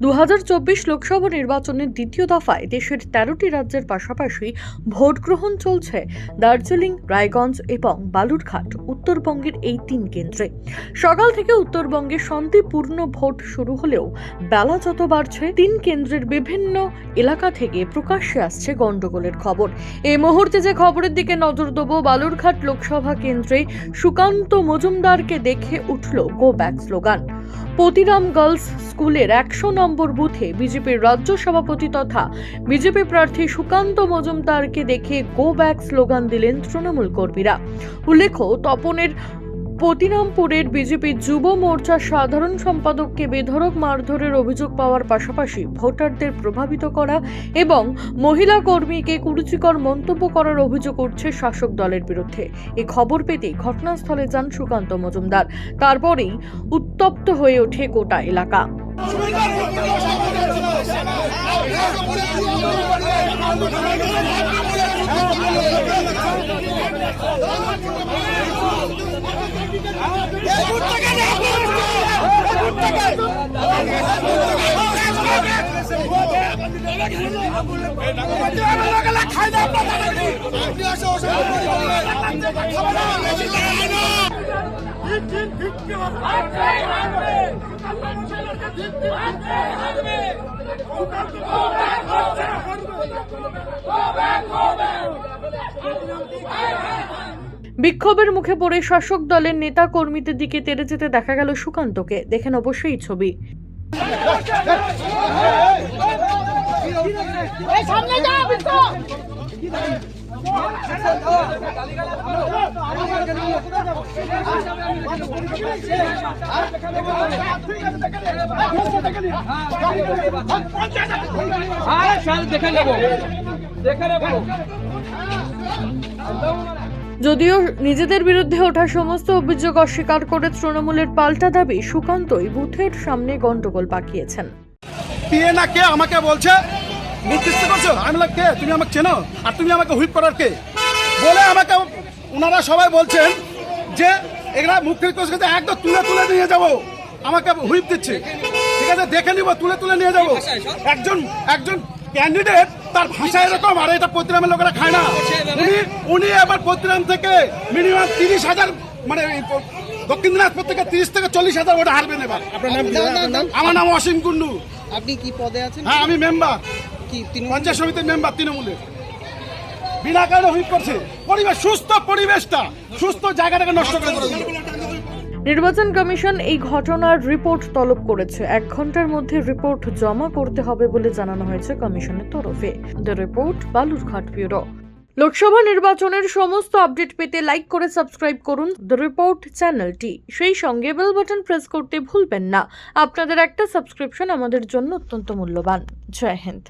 দু হাজার চব্বিশ লোকসভা নির্বাচনের দ্বিতীয় দফায় দেশের তেরোটি রাজ্যের পাশাপাশি ভোট গ্রহণ চলছে দার্জিলিং, রায়গঞ্জ এবং বালুরঘাট, উত্তরবঙ্গের এই তিন কেন্দ্রে। সকাল থেকে উত্তরবঙ্গে শান্তিপূর্ণ ভোট শুরু হলেও বেলা যত বাড়ছে, তিন কেন্দ্রের বিভিন্ন এলাকা থেকে প্রকাশ্যে আসছে গন্ডগোলের খবর। এই মুহূর্তে যে খবরের দিকে নজর দেবো, বালুরঘাট লোকসভা কেন্দ্রে সুকান্ত মজুমদারকে দেখে উঠল go back slogan Patiram girls স্কুলের একশো নম্বর বুথে বিজেপির রাজ্য সভাপতি তথা বিজেপি প্রার্থী সুকান্ত মজুমদারকে দেখে গো ব্যাক স্লোগান দিলেন তৃণমূল কর্মীরা। উল্লেখ্য, তপনের পতিরামপুরের বিজেপি যুব মোর্চার সাধারণ সম্পাদককে বেধড়ক মারধরের অভিযোগ পাওয়ার পাশাপাশি ভোটারদের প্রভাবিত করা এবং মহিলা কর্মীকে কুরুচিকর মন্তব্য করার অভিযোগ উঠছে শাসক দলের বিরুদ্ধে। এই খবর পেতে ঘটনাস্থলে যান সুকান্ত মজুমদার। তারপরেই উত্তপ্ত হয়ে ওঠে গোটা এলাকা। বিক্ষোভের মুখে পড়ে শাসক দলের নেতা কর্মীদের দিকে তেড়ে যেতে দেখা গেল সুকান্তকে। দেখেন অবশ্যই ছবি। সামনে যদিও নিজেদের বিরুদ্ধে ওঠা সমস্ত অভিযোগ অস্বীকার করে তৃণমূলের পাল্টা দাবি সুকান্তই বুথের সামনে গন্ডগোল পাকিয়েছেন। আমাকে বলছে? নির্দিষ্ট করছ? আমি বললাম, কে? তুমি আমাকে চেনো? আর তুমি আমাকে হুইপ করার কে? বলে আমাকে ওনারা সবাই বলছেন যে এগুলা মুখের কোষ একদম তুলে তুলে নিয়ে যাব। আমাকে হুইপ দিচ্ছে। ঠিক আছে দেখে নিব তুলে তুলে নিয়ে যাব। একজন একজন ক্যান্ডিডেট তার ভাষা এরকম আর এটা পত্রিরামের লোকেরা খায় না। উনি উনি এবার পত্রিরাম থেকে মিনিমাম তিরিশ হাজার মানে দক্ষিণ দিনাজপুর থেকে তিরিশ থেকে চল্লিশ হাজার ওটা হারবেন এবার। আপনার আপনার নাম? আমার নাম অসীম কুন্ডু। আপনি কি পদে আছেন? হ্যাঁ আমি মেম্বার কি পঞ্চায়েত সমিতির মেম্বার তৃণমূলের। বিনা কারণে হুইপ করছে। পরিবেশ সুস্থ পরিবেশটা। সুস্থ জায়গাটাকে নষ্ট করে নির্বাচন কমিশন এই ঘটনার রিপোর্ট তলব করেছে। এক ঘণ্টার মধ্যে রিপোর্ট জমা করতে হবে বলে জানানো হয়েছে কমিশনের তরফে। The report Balurghat bureau. Lok Sabha নির্বাচনের সমস্ত আপডেট পেতে লাইক করে সাবস্ক্রাইব করুন দ্য রিপোর্ট চ্যানেলটি। সেই সঙ্গে বেল বাটন প্রেস করতে ভুলবেন না। আপনাদের একটা সাবস্ক্রিপশন আমাদের জন্য অত্যন্ত মূল্যবান। জয় হিন্দ।